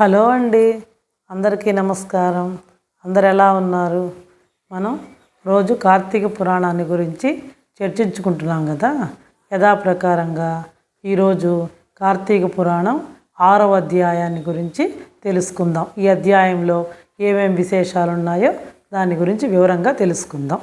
Hello అండి. అందరికీ నమస్కారం. అందరు ఎలా ఉన్నారు? మనం రోజు కార్తీక పురాణాన్ని గురించి చర్చించుకుంటున్నాం కదా. యథాప్రకారంగా ఈరోజు కార్తీక పురాణం ఆరవ అధ్యాయాన్ని గురించి తెలుసుకుందాం. ఈ అధ్యాయంలో ఏమేమి విశేషాలు ఉన్నాయో దాని గురించి వివరంగా తెలుసుకుందాం.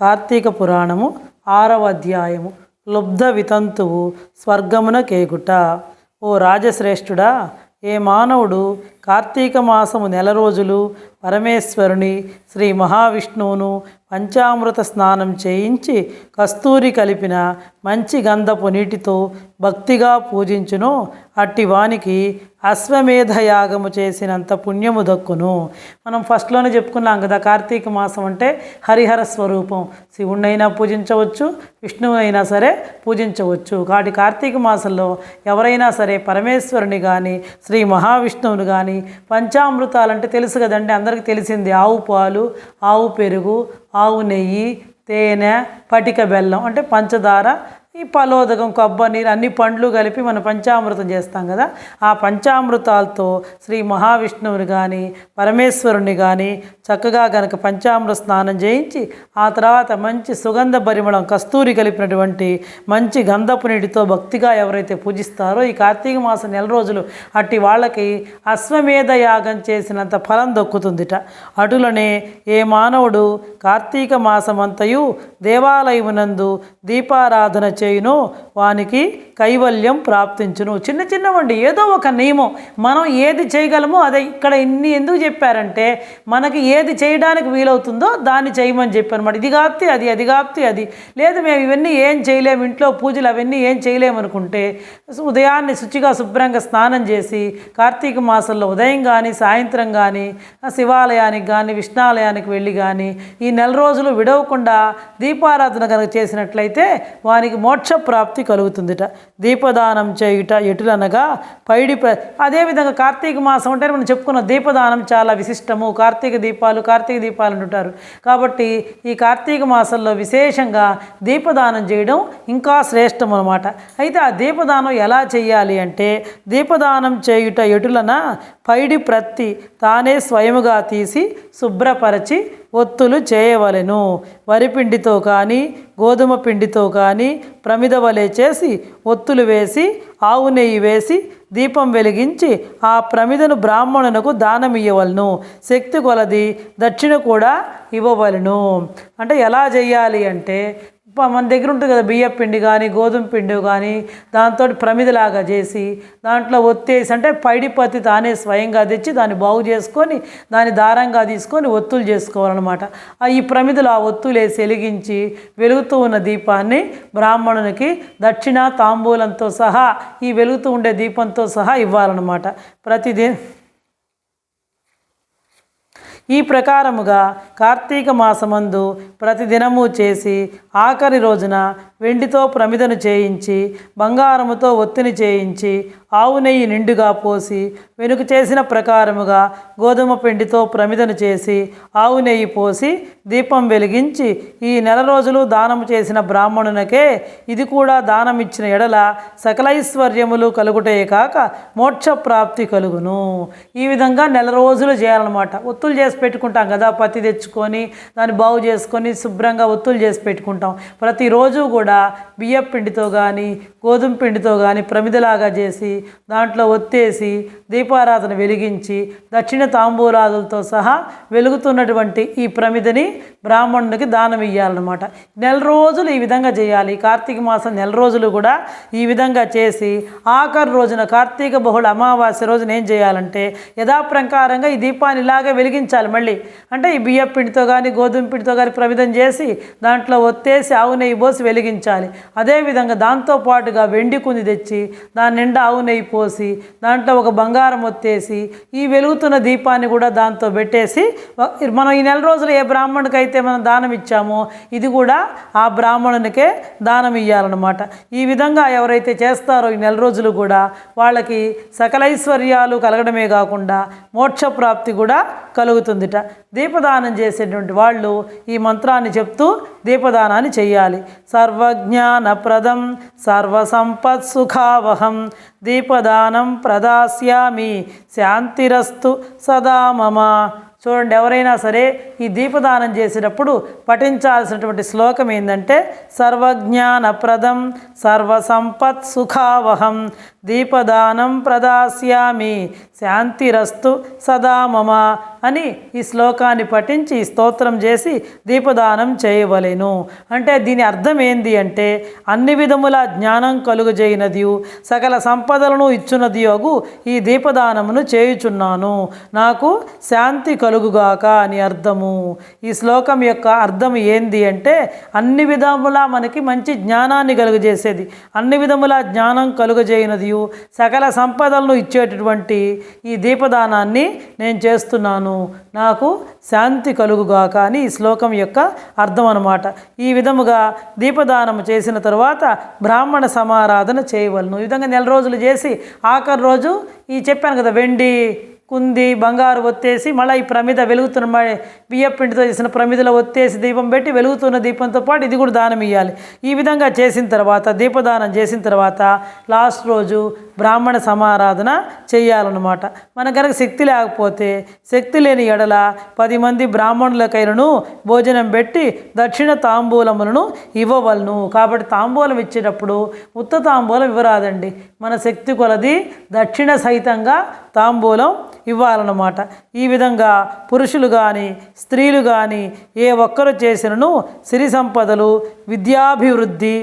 కార్తీక పురాణము ఆరవ అధ్యాయము. లుబ్ధ వితంతువు స్వర్గమున కేగుట ఓ రాజశ్రేష్ఠుడా ఏ మానవుడు కార్తీక మాసము నెల రోజులు పరమేశ్వరుని శ్రీ మహావిష్ణువును పంచామృత స్నానం చేయించి కస్తూరి కలిపిన మంచి గంధపు నీటితో భక్తిగా పూజించును. అట్టి వానికి అశ్వమేధ యాగము చేసినంత పుణ్యము దక్కును. మనం ఫస్ట్లోనే చెప్పుకున్నాం కదా కార్తీక మాసం అంటే హరిహర స్వరూపం. శివుణ్ణైనా పూజించవచ్చు విష్ణువునైనా సరే పూజించవచ్చు. కాబట్టి కార్తీక మాసంలో ఎవరైనా సరే పరమేశ్వరుని కానీ శ్రీ మహావిష్ణువుని కానీ పంచామృతాలంటే తెలుసు కదండి అందరికీ తెలిసింది. ఆవు పాలు ఆవు పెరుగు ఆవు నెయ్యి తేనె పటిక బెల్లం అంటే పంచదార ఈ పలోదకం కొబ్బరి నీరు అన్ని పండ్లు కలిపి మనం పంచామృతం చేస్తాం కదా. ఆ పంచామృతాలతో శ్రీ మహావిష్ణువుని కానీ పరమేశ్వరుని కానీ చక్కగా గనక పంచామృత స్నానం చేయించి ఆ తర్వాత మంచి సుగంధ పరిమళం కస్తూరి కలిపినటువంటి మంచి గంధపు నీటితో భక్తిగా ఎవరైతే పూజిస్తారో ఈ కార్తీక మాసం నెల రోజులు అట్టి వాళ్ళకి అశ్వమేధ యాగం చేసినంత ఫలం దక్కుతుందిట. అటులనే ఏ మానవుడు కార్తీక మాసమంతయు దేవాలయమునందు దీపారాధన you know, వానికి కైవల్యం ప్రాప్తించును. చిన్న చిన్నవండి. ఏదో ఒక నియమం. మనం ఏది చేయగలమో అదే. ఇక్కడ ఇన్ని ఎందుకు చెప్పారంటే మనకి ఏది చేయడానికి వీలవుతుందో దాన్ని చేయమని చెప్పారు అనమాట ఇది కాప్తి అది అది కాప్తి అది. లేదు మేము ఇవన్నీ ఏం చేయలేము. ఇంట్లో పూజలు అవన్నీ ఏం చేయలేము అనుకుంటే ఉదయాన్నే శుచిగా శుభ్రంగా స్నానం చేసి కార్తీక మాసంలో ఉదయం కానీ సాయంత్రం కానీ శివాలయానికి కానీ విష్ణాలయానికి వెళ్ళి కానీ ఈ నెల రోజులు విడవకుండా దీపారాధన కనుక చేసినట్లయితే వానికి మోక్ష ప్రాప్తి కలుగుతుందిట. దీపదానం చేయుట ఎటులనగా పైడి అదేవిధంగా కార్తీక మాసం అంటే మనం చెప్పుకున్న దీపదానం చాలా విశిష్టము. కార్తీక దీపాలు కార్తీక దీపాలు అంటుంటారు. కాబట్టి ఈ కార్తీక మాసంలో విశేషంగా దీపదానం చేయడం ఇంకా శ్రేష్టం అనమాట అయితే ఆ దీపదానం ఎలా చేయాలి అంటే దీపదానం చేయుట ఎటులన పైడి ప్రత్తి తానే స్వయముగా తీసి శుభ్రపరచి ఒత్తులు చేయవలెను. వరిపిండితో కానీ గోధుమ పిండితో కానీ ప్రమిద వలె చేసి ఒత్తులు వేసి ఆవు నెయ్యి వేసి దీపం వెలిగించి ఆ ప్రమిదను బ్రాహ్మణునకు దానం శక్తి కొలది దక్షిణ కూడా ఇవ్వవలను. అంటే ఎలా చేయాలి అంటే మన దగ్గర ఉంటుంది కదా బియ్యం పిండి కానీ గోధుమ పిండి కానీ దాంతో ప్రమిదలాగా చేసి దాంట్లో ఒత్తేసి అంటే పైడి పత్తి తానే స్వయంగా తెచ్చి దాన్ని బాగు చేసుకొని దాన్ని దారంగా తీసుకొని ఒత్తులు చేసుకోవాలన్నమాట. ఆ ఈ ప్రమిదలు ఆ ఒత్తులు వేసి వెలిగించి వెలుగుతూ ఉన్న దీపాన్ని బ్రాహ్మణునికి దక్షిణ తాంబూలంతో సహా ఈ వెలుగుతూ ఉండే దీపంతో సహా ఇవ్వాలన్నమాట. ప్రతిదీ ఈ ప్రకారముగా కార్తీక మాసమందు ప్రతిదినము చేసి ఆఖరి రోజున వెండితో ప్రమిదను చేయించి బంగారముతో ఒత్తిని చేయించి ఆవు నెయ్యి నిండుగా పోసి వెనుక చేసిన ప్రకారముగా గోధుమ పిండితో ప్రమిదను చేసి ఆవు నెయ్యి పోసి దీపం వెలిగించి ఈ నెల రోజులు దానము చేసిన బ్రాహ్మణునకే ఇది కూడా దానం ఇచ్చిన ఎడల సకలైశ్వర్యములు కలుగుటే కాక మోక్షప్రాప్తి కలుగును. ఈ విధంగా నెల రోజులు చేయాలన్నమాట. ఒత్తులు చేసి పెట్టుకుంటాం కదా పత్తి తెచ్చుకొని దాన్ని బాగు చేసుకొని శుభ్రంగా ఒత్తులు చేసి పెట్టుకుంటాం. ప్రతిరోజు కూడా బియ్యం పిండితో కానీ గోధుమ పిండితో కానీ ప్రమిదలాగా చేసి దాంట్లో ఒత్తేసి దీపారాధన వెలిగించి దక్షిణ తాంబూలాదులతో సహా వెలుగుతున్నటువంటి ఈ ప్రమిదని బ్రాహ్మణునికి దానం ఇవ్వాలన్నమాట నెల రోజులు ఈ విధంగా చేయాలి. కార్తీక మాసం నెల రోజులు కూడా ఈ విధంగా చేసి ఆఖరి రోజున కార్తీక బహుళ అమావాస్య రోజున ఏం చేయాలంటే యథాప్రకారంగా ఈ దీపాన్ని ఇలాగే వెలిగించాలి మళ్ళీ. అంటే ఈ బియ్యం పిండితో కానీ గోధుమ పిండితో కానీ ప్రమిదం చేసి దాంట్లో ఒత్తేసి ఆవు నెయ్యి పోసి వెలిగించాలి. అదేవిధంగా దాంతో పాటుగా వెండి కుంది తెచ్చి దాని నిండా ఆవు నెయ్యి పోసి దాంట్లో ఒక బంగారం ఒత్తేసి ఈ వెలుగుతున్న దీపాన్ని కూడా దాంతో పెట్టేసి మనం ఈ నెల రోజులు ఏ బ్రాహ్మణుడికి అయితే మనం దానం ఇచ్చామో ఇది కూడా ఆ బ్రాహ్మణునికే దానం ఇవ్వాలన్నమాట ఈ విధంగా ఎవరైతే చేస్తారో ఈ నెల రోజులు కూడా వాళ్ళకి సకలైశ్వర్యాలు కలగడమే కాకుండా మోక్షప్రాప్తి కూడా కలుగుతుందిట. దీపదానం చేసేటువంటి వాళ్ళు ఈ మంత్రాన్ని చెప్తూ దీపదానాన్ని చేయాలి సర్వ సర్వజ్ఞానప్రదం సర్వసంపత్సుఖావహం దీపదానం ప్రదాస్యామి శాంతిరస్తు సదా మమ చూడండి ఎవరైనా సరే ఈ దీపదానం చేసేటప్పుడు పఠించాల్సినటువంటి శ్లోకం ఏంటంటే సర్వజ్ఞానప్రదం సర్వసంపత్ సుఖావహం దీపదానం ప్రదాస్యామి. శాంతిరస్తు సదా మమ అని ఈ శ్లోకాన్ని పఠించి స్తోత్రం చేసి దీపదానం చేయవలెను. అంటే దీని అర్థం ఏంది అంటే అన్ని విధముల జ్ఞానం కలుగజేయినది సకల సంపదలను ఇచ్చునది అగు ఈ దీపదానమును చేయుచున్నాను. నాకు శాంతి కలుగుగాక అని అర్థము. ఈ శ్లోకం యొక్క అర్థం ఏంది అంటే అన్ని విధములా మనకి మంచి జ్ఞానాన్ని కలుగజేసేది. అన్ని విధముల జ్ఞానం మరియు సకల సంపదలను ఇచ్చేటటువంటి ఈ దీపదానాన్ని నేను చేస్తున్నాను. నాకు శాంతి కలుగుగాక అని ఈ శ్లోకం యొక్క అర్థం అన్నమాట. ఈ విధముగా దీపదానం చేసిన తరువాత బ్రాహ్మణ సమారాధన చేయవలను. ఈ విధంగా నెల రోజులు చేసి ఆఖరి రోజు ఈ చెప్పాను కదా వెండి కుంది బంగారు ఒత్తేసి మళ్ళీ ఈ ప్రమిద వెలుగుతున్న మ- బియ్య పిండితో చేసిన ప్రమిదలో ఒత్తేసి దీపం పెట్టి వెలుగుతున్న దీపంతో పాటు ఇది కూడా దానం ఇవ్వాలి ఈ విధంగా చేసిన తర్వాత దీపదానం చేసిన తర్వాత లాస్ట్ రోజు బ్రాహ్మణ సమారాధన చేయాలన్నమాట. మన కనుక శక్తి లేకపోతే శక్తి లేని ఎడల పది మంది బ్రాహ్మణులకైనను భోజనం పెట్టి దక్షిణ తాంబూలములను ఇవ్వవలను. కాబట్టి తాంబూలం ఇచ్చేటప్పుడు ఉత్త తాంబూలం ఇవ్వరాదండి. మన శక్తి కొలది దక్షిణ సహితంగా తాంబూలం ఇవ్వాలన్నమాట. ఈ విధంగా పురుషులు కానీ స్త్రీలు కానీ ఏ ఒక్కరు చేసినను సిరి సంపదలు విద్యాభివృద్ధి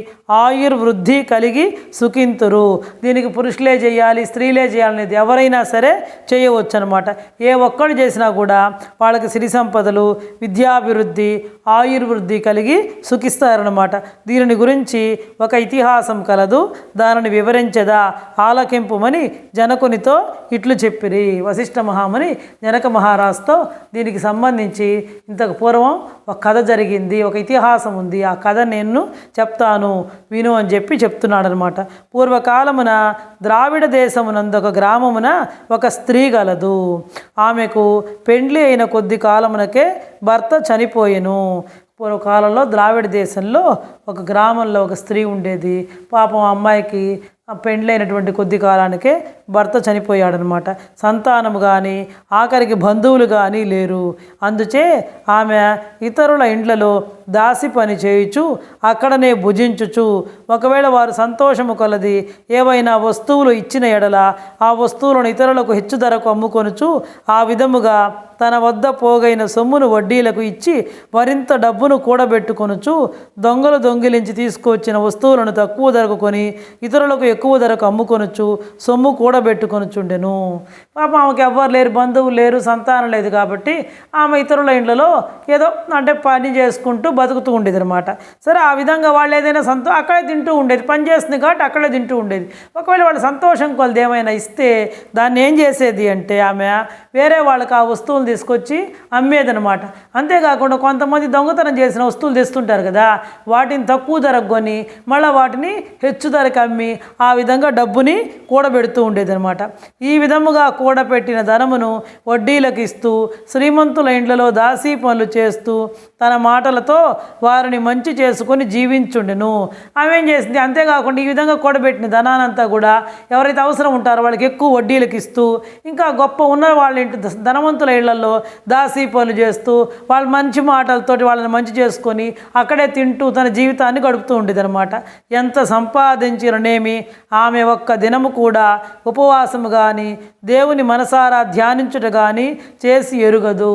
ఆయుర్వృద్ధి కలిగి సుఖింతురు. దీనికి పురుషులే చేయాలి స్త్రీలే చేయాలనేది ఎవరైనా సరే చేయవచ్చు అనమాట ఏ ఒక్కరు చేసినా కూడా వాళ్ళకి సిరి సంపదలు విద్యాభివృద్ధి ఆయుర్వృద్ధి కలిగి సుఖిస్తారనమాట దీనిని గురించి ఒక ఇతిహాసం కలదు దానిని వివరించదా ఆలకింపుమని జనకునితో ఇట్లు చెప్పిరి. వశిష్ఠ మహాముని జనక మహారాజుతో దీనికి సంబంధించి ఇంతకు పూర్వం ఒక కథ జరిగింది ఒక ఇతిహాసం ఉంది. ఆ కథ నేను చెప్తాను విను అని చెప్పి చెప్తున్నాడు అనమాట పూర్వకాలమున ద్రావిడ దేశమునందు ఒక గ్రామమున ఒక స్త్రీ గలదు. ఆమెకు పెండ్లి అయిన కొద్ది కాలమునకే భర్త చనిపోయెను. పూర్వకాలంలో ద్రావిడ దేశంలో ఒక గ్రామంలో ఒక స్త్రీ ఉండేది. పాపం అమ్మాయికి పెండ్లైనటువంటి కొద్ది కాలానికే భర్త చనిపోయాడనమాట. సంతానము కానీ ఆఖరికి బంధువులు కానీ లేరు. అందుచే ఆమె ఇతరుల ఇండ్లలో దాసి పని చేయుచు అక్కడనే భుజించుచు. ఒకవేళ వారు సంతోషము కొలది ఏవైనా వస్తువులు ఇచ్చిన ఎడల ఆ వస్తువులను ఇతరులకు హెచ్చు ధరకు అమ్ముకొనుచు ఆ విధముగా తన వద్ద పోగైన సొమ్మును వడ్డీలకు ఇచ్చి మరింత డబ్బును కూడబెట్టుకొనుచు దొంగలు దొంగిలించి తీసుకొచ్చిన వస్తువులను తక్కువ ధరకు కొని ఇతరులకు ఎక్కువ ధరకు అమ్ముకొనుచు సొమ్ము కూడబెట్టుకొనుచుండెను. పాపం ఆమెకి ఎవ్వరు లేరు బంధువులు లేరు సంతానం లేదు కాబట్టి ఆమె ఇతరుల ఇండ్లలో ఏదో అంటే పని చేసుకుంటూ బతుకుతూ ఉండేది అనమాట సరే ఆ విధంగా వాళ్ళు ఏదైనా సంతో అక్కడే తింటూ ఉండేది. పని చేస్తుంది కాబట్టి అక్కడే తింటూ ఉండేది. ఒకవేళ వాళ్ళు సంతోషం కొలది ఏమైనా ఇస్తే దాన్ని ఏం చేసేది అంటే ఆమె వేరే వాళ్ళకి ఆ వస్తువులు తీసుకొచ్చి అమ్మేదనమాట అంతేకాకుండా కొంతమంది దొంగతనం చేసిన వస్తువులు తెస్తుంటారు కదా వాటిని తక్కువ ధరకు కొని మళ్ళీ వాటిని హెచ్చు ధరకు అమ్మి ఆ విధంగా డబ్బుని కూడబెడుతూ ఉండేదనమాట ఈ విధముగా కూడబెట్టిన ధనమును వడ్డీలకు ఇస్తూ శ్రీమంతుల ఇండ్లలో దాసీ పనులు చేస్తూ తన మాటలతో వారిని మంచి చేసుకొని జీవించుండెను. ఆమె ఏం చేసింది? అంతేకాకుండా ఈ విధంగా కూడబెట్టిన ధనానంతా కూడా ఎవరైతే అవసరం ఉంటారో వాళ్ళకి ఎక్కువ వడ్డీలకు ఇస్తూ ఇంకా గొప్ప ఉన్న వాళ్ళ ఇంటి ధనవంతుల ఇళ్ళలో దాసీ పనులు చేస్తూ వాళ్ళ మంచి మాటలతోటి వాళ్ళని మంచి చేసుకొని అక్కడే తింటూ తన జీవితాన్ని గడుపుతూ ఉండేది అనమాట ఎంత సంపాదించిననేమి ఆమె ఒక్క దినము కూడా ఉపవాసము కానీ దేవుని మనసారా ధ్యానించుట కానీ చేసి ఎరుగదు.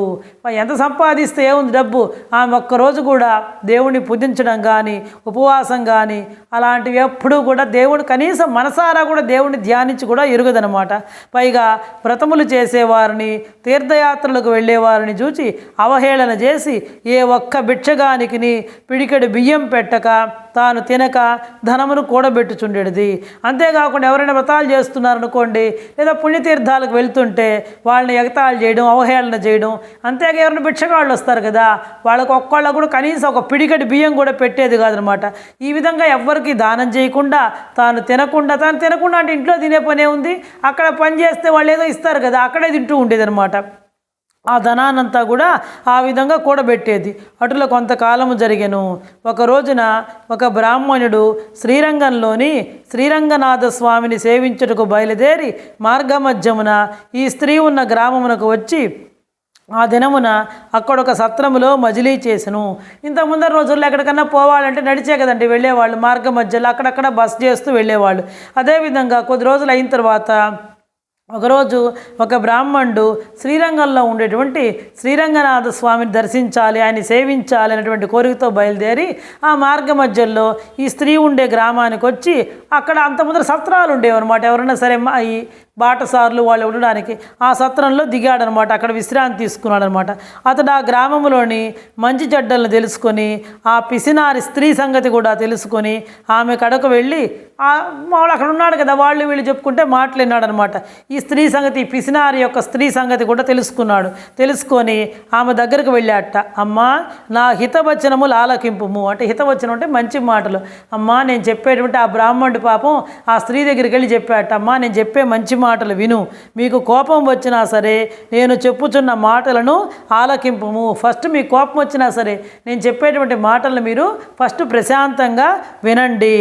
ఎంత సంపాదిస్తే ఏముంది డబ్బు? ఆమె ఒక్కరోజు కూడా కూడా దేవుణ్ణి పూజించడం కానీ ఉపవాసం కానీ అలాంటివి ఎప్పుడూ కూడా దేవుడు కనీసం మనసారా కూడా దేవుణ్ణి ధ్యానించి కూడా ఎరుగదనమాట పైగా వ్రతములు చేసేవారిని తీర్థయాత్రలకు వెళ్ళేవారిని చూచి అవహేళన చేసి ఏ ఒక్క భిక్షగానికిని పిడికెడు బియ్యం పెట్టక తాను తినక ధనమును కూడబెట్టుచుండేది అంతేకాకుండా ఎవరైనా వ్రతాలు చేస్తున్నారనుకోండి లేదా పుణ్యతీర్థాలకు వెళ్తుంటే వాళ్ళని ఎగతాళి చేయడం అవహేళన చేయడం అంతేగా ఎవరైనా భిక్షగాళ్ళు వస్తారు కదా వాళ్ళకు ఒక్కళ్ళ కూడా కనీసం ఒక పిడికటి బియ్యం కూడా పెట్టేది కాదనమాట. ఈ విధంగా ఎవ్వరికి దానం చేయకుండా తాను తినకుండా తాను తినకుండా అంటే ఇంట్లో తినే పనే ఉంది అక్కడ పని చేస్తే వాళ్ళు ఏదో ఇస్తారు కదా అక్కడే తింటూ ఉండేదనమాట. ఆ ధనానంతా కూడా ఆ విధంగా కూడబెట్టేది. అటులో కొంతకాలము జరిగెను. ఒక రోజున ఒక బ్రాహ్మణుడు శ్రీరంగంలోని శ్రీరంగనాథ స్వామిని సేవించుటకు బయలుదేరి మార్గమధ్యమున ఈ స్త్రీ ఉన్న గ్రామమునకు వచ్చి ఆ దినమున అక్కడ ఒక సత్రములో మజిలీ చేసెను. ఇంత ముందర రోజుల్లో ఎక్కడికన్నా పోవాలంటే నడిచే కదండి వెళ్ళేవాళ్ళు. మార్గ మధ్యలో అక్కడక్కడ బస్ చేస్తూ వెళ్ళేవాళ్ళు. అదేవిధంగా కొద్ది రోజులు అయిన తర్వాత ఒకరోజు ఒక బ్రాహ్మణుడు శ్రీరంగంలో ఉండేటువంటి శ్రీరంగనాథ స్వామిని దర్శించాలి ఆయన సేవించాలి అనేటువంటి కోరికతో బయలుదేరి ఆ మార్గ మధ్యలో ఈ స్త్రీ ఉండే గ్రామానికి వచ్చి అక్కడ అంత ముందర సత్రాలు ఉండేవి అనమాట ఎవరైనా సరే ఈ బాటసార్లు వాళ్ళు ఉండడానికి ఆ సత్రంలో దిగాడనమాట అక్కడ విశ్రాంతి తీసుకున్నాడనమాట అతడు ఆ గ్రామంలోని మంచి చెడ్డలను తెలుసుకొని ఆ పిసినారి స్త్రీ సంగతి కూడా తెలుసుకొని ఆమె కడకు వెళ్ళి ఆ వాళ్ళు అక్కడ ఉన్నాడు కదా వాళ్ళు వీళ్ళు చెప్పుకుంటే మాట్లాడినాడు అనమాట ఈ స్త్రీ సంగతి పిసినారి యొక్క స్త్రీ సంగతి కూడా తెలుసుకున్నాడు. తెలుసుకొని ఆమె దగ్గరకు వెళ్ళాట అమ్మా నా హితవచనములు ఆలకింపుము. అంటే హితవచనం అంటే మంచి మాటలు. అమ్మా నేను చెప్పేటువంటి ఆ బ్రాహ్మణుడి పాపం ఆ స్త్రీ దగ్గరికి వెళ్ళి చెప్పాట అమ్మా నేను చెప్పే మంచి మాటలు విను. మీకు కోపం వచ్చినా సరే నేను చెప్పుచున్న మాటలను ఆలకింపుము. ఫస్ట్ మీ కోపం వచ్చినా సరే నేను చెప్పేటువంటి మాటలను మీరు ఫస్ట్ ప్రశాంతంగా వినండి.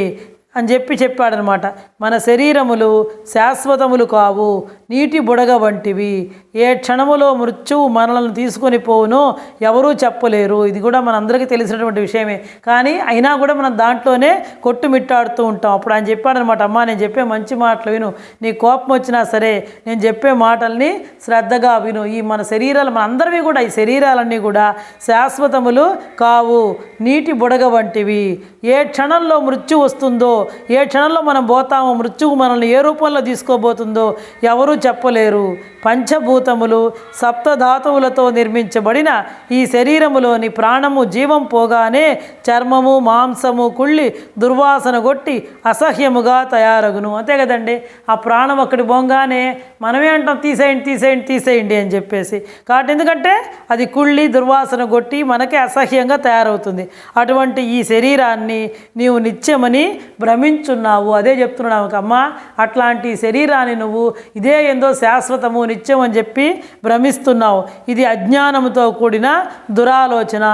అని చెప్పి చెప్పాడనమాట. మన శరీరములు శాశ్వతములు కావు. నీటి బుడగ వంటివి. ఏ క్షణములో మృత్యువు మనలను తీసుకొని పోవునో ఎవరూ చెప్పలేరు. ఇది కూడా మనందరికీ తెలిసినటువంటి విషయమే. కానీ అయినా కూడా మనం దాంట్లోనే కొట్టుమిట్టాడుతూ ఉంటాం. అప్పుడు ఆయన చెప్పాడనమాట అమ్మా నేను చెప్పే మంచి మాటలు విను. నీ కోపం వచ్చినా సరే నేను చెప్పే మాటల్ని శ్రద్ధగా విను. ఈ మన శరీరాలు మన అందరివి కూడా ఈ శరీరాలన్నీ కూడా శాశ్వతములు కావు. నీటి బుడగ వంటివి. ఏ క్షణంలో మృత్యు వస్తుందో ఏ క్షణంలో మనం పోతామో మృత్యువు మనల్ని ఏ రూపంలో తీసుకోబోతుందో ఎవరు చెప్పలేరు. పంచభూతములు సప్తధాతువులతో నిర్మించబడిన ఈ శరీరములోని ప్రాణము జీవం పోగానే చర్మము మాంసము కుళ్ళి దుర్వాసన కొట్టి అసహ్యముగా తయారగును. అంతే కదండి? ఆ ప్రాణం అక్కడి పోగానే మనమే అంటాం తీసేయండి తీసేయండి తీసేయండి అని చెప్పేసి. కాబట్టి ఎందుకంటే అది కుళ్ళి దుర్వాసన కొట్టి మనకే అసహ్యంగా తయారవుతుంది. అటువంటి ఈ శరీరాన్ని నీవు నిత్యమని భ్రమించున్నావు. అదే చెప్తున్నావు అమ్మ అట్లాంటి శరీరాన్ని నువ్వు ఇదే ఏందో శాశ్వతము నిత్యం అని చెప్పి భ్రమిస్తున్నావు. ఇది అజ్ఞానంతో కూడిన దురాలోచన.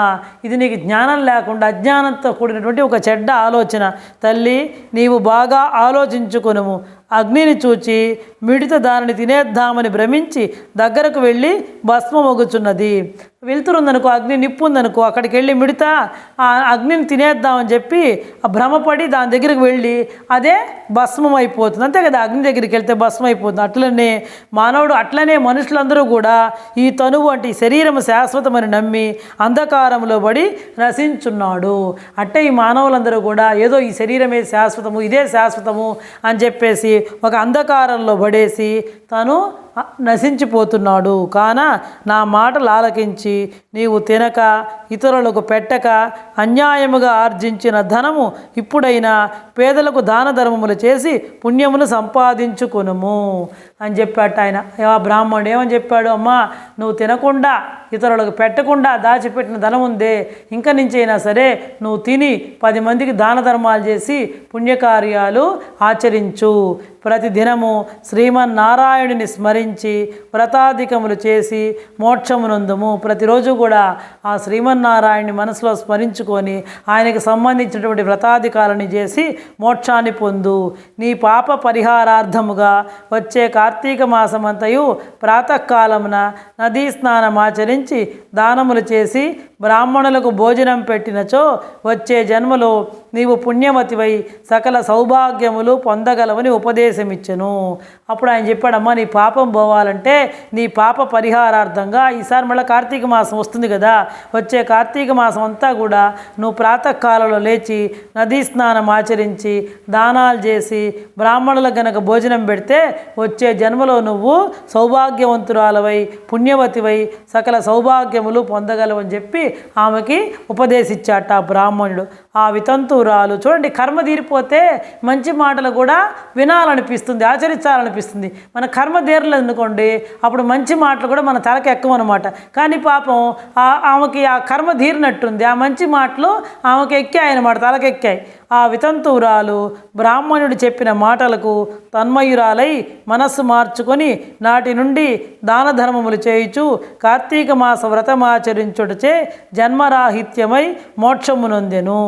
ఇది నీకు జ్ఞానం లేకుండా అజ్ఞానంతో కూడినటువంటి ఒక చెడ్డ ఆలోచన. తల్లి నీవు బాగా ఆలోచించుకొనుము. అగ్నిని చూచి మిడిత దానిని తినేద్దామని భ్రమించి దగ్గరకు వెళ్ళి భస్మమొగుచున్నది. వెళ్తురుందనుకో అగ్ని నిప్పు ఉందనుకో అక్కడికి వెళ్ళి మిడతా ఆ అగ్నిని తినేద్దామని చెప్పి ఆ భ్రమపడి దాని దగ్గరికి వెళ్ళి అదే భస్మం అయిపోతుంది అంతే కదా అగ్ని దగ్గరికి వెళ్తే భస్మం అయిపోతుంది అట్లనే మానవుడు అట్లనే మనుషులందరూ కూడా ఈ తనువు అంటే ఈ శరీరం శాశ్వతమని నమ్మి అంధకారంలో పడి నశించున్నాడు. అంటే ఈ మానవులందరూ కూడా ఏదో ఈ శరీరమే శాశ్వతము ఇదే శాశ్వతము అని చెప్పేసి ఒక అంధకారంలో పడేసి తను నశించిపోతున్నాడు. కాన నా మాటలు ఆలకించి నీవు తినక ఇతరులకు పెట్టక అన్యాయముగా ఆర్జించిన ధనము ఇప్పుడైనా పేదలకు దాన ధర్మములు చేసి పుణ్యములు సంపాదించుకొనుము. అని చెప్పాట ఆయన. ఆ బ్రాహ్మణుడు ఏమని చెప్పాడు? అమ్మా నువ్వు తినకుండా ఇతరులకు పెట్టకుండా దాచిపెట్టిన ధనం ఉందే. ఇంక నుంచి అయినా సరే నువ్వు తిని పది మందికి దాన ధర్మాలు చేసి పుణ్యకార్యాలు ఆచరించు. ప్రతిదినము శ్రీమన్నారాయణుని స్మరించి వ్రతాధికములు చేసి మోక్షమునందుము. ప్రతిరోజు కూడా ఆ శ్రీమన్నారాయణుని మనసులో స్మరించుకొని ఆయనకు సంబంధించినటువంటి వ్రతాధికారాన్ని చేసి మోక్షాన్ని పొందు. నీ పాప పరిహారార్థముగా వచ్చే కార్తీక కార్తీక మాసమంతయు ప్రాతకాలమున నదీ స్నానం ఆచరించి దానములు చేసి బ్రాహ్మణులకు భోజనం పెట్టినచో వచ్చే జన్మలో నీవు పుణ్యవతివై సకల సౌభాగ్యములు పొందగలవని ఉపదేశమిచ్చను. అప్పుడు ఆయన చెప్పాడమ్మా నీ పాపం పోవాలంటే నీ పాప పరిహారార్థంగా ఈసారి మళ్ళీ కార్తీక మాసం వస్తుంది కదా. వచ్చే కార్తీక మాసం అంతా కూడా నువ్వు ప్రాతకాలంలో లేచి నదీ స్నానం ఆచరించి దానాలు చేసి బ్రాహ్మణులకు గనక భోజనం పెడితే వచ్చే జన్మలో నువ్వు సౌభాగ్యవంతురాలవై పుణ్యవతివై సకల సౌభాగ్యములు పొందగలవని చెప్పి ఆమెకి ఉపదేశించాట ఆ బ్రాహ్మణుడు. ఆ వితంతురాలు చూడండి కర్మ తీరిపోతే మంచి మాటలు కూడా వినాలనిపిస్తుంది ఆచరించాలనిపిస్తుంది. మన కర్మ తీరలేదు అనుకోండి అప్పుడు మంచి మాటలు కూడా మన తలకి ఎక్కమన్నమాట కానీ పాపం ఆమెకి ఆ కర్మ తీరినట్టుంది ఆ మంచి మాటలు ఆమెకి ఎక్కాయి అనమాట తలకెక్కాయి ఆ వితంతువురాలు బ్రాహ్మణుడు చెప్పిన మాటలకు తన్మయురాలై మనస్సు మార్చుకొని నాటి నుండి దాన ధర్మములు చేయుచు కార్తీక మాస వ్రతమాచరించుటచే జన్మరాహిత్యమై మోక్షమునొందెను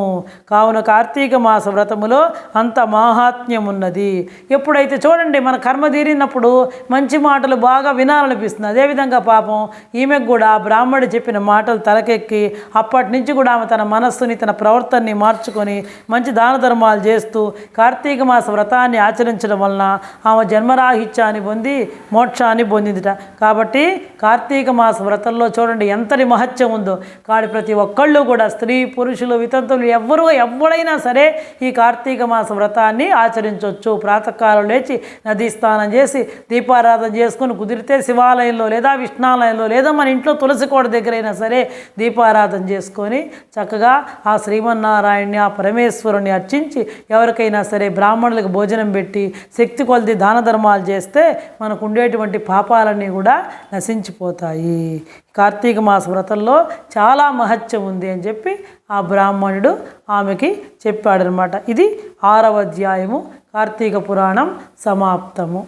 కావున కార్తీక మాస వ్రతములో అంత మాహాత్మ్యమున్నది. ఎప్పుడైతే చూడండి మన కర్మ తీరినప్పుడు మంచి మాటలు బాగా వినాలనిపిస్తుంది. అదేవిధంగా పాపం ఈమెకు కూడా బ్రాహ్మణుడు చెప్పిన మాటలు తలకెక్కి అప్పటి నుంచి కూడా ఆమె తన మనస్సుని తన ప్రవర్తనని మార్చుకొని మంచి దాన ధర్మాలు చేస్తూ కార్తీక మాస వ్రతాన్ని ఆచరించడం వలన ఆమె జన్మరాహిత్యాన్ని పొంది మోక్షాన్ని పొందిందిట. కాబట్టి కార్తీక మాస వ్రతంలో చూడండి ఎంతటి మహత్యం ఉందో. కాడి ప్రతి ఒక్కళ్ళు కూడా స్త్రీ పురుషులు వితంతువులు ఎవ్వరూ ఎవడైనా సరే ఈ కార్తీక మాస వ్రతాన్ని ఆచరించవచ్చు ప్రాతకాలం లేచి నదీ స్నానం చేసి దీపారాధన చేసుకుని కుదిరితే శివాలయంలో లేదా విష్ణాలయంలో లేదా మన ఇంట్లో తులసి కోట దగ్గరైనా సరే దీపారాధన చేసుకొని చక్కగా ఆ శ్రీమన్నారాయణ్ణి ఆ పరమేశ్వరుని అర్చించి ఎవరికైనా సరే బ్రాహ్మణులకు భోజనం పెట్టి శక్తి కొలిది దాన ధర్మాలు చేస్తే మనకు ఉండేటువంటి పాపాలన్నీ కూడా నశించిపోతాయి. కార్తీక మాస వ్రతంలో చాలా మహత్యం ఉంది అని చెప్పి ఆ బ్రాహ్మణుడు ఆమెకి చెప్పాడనమాట. ఇది ఆరవ అధ్యాయము కార్తీక పురాణం సమాప్తము.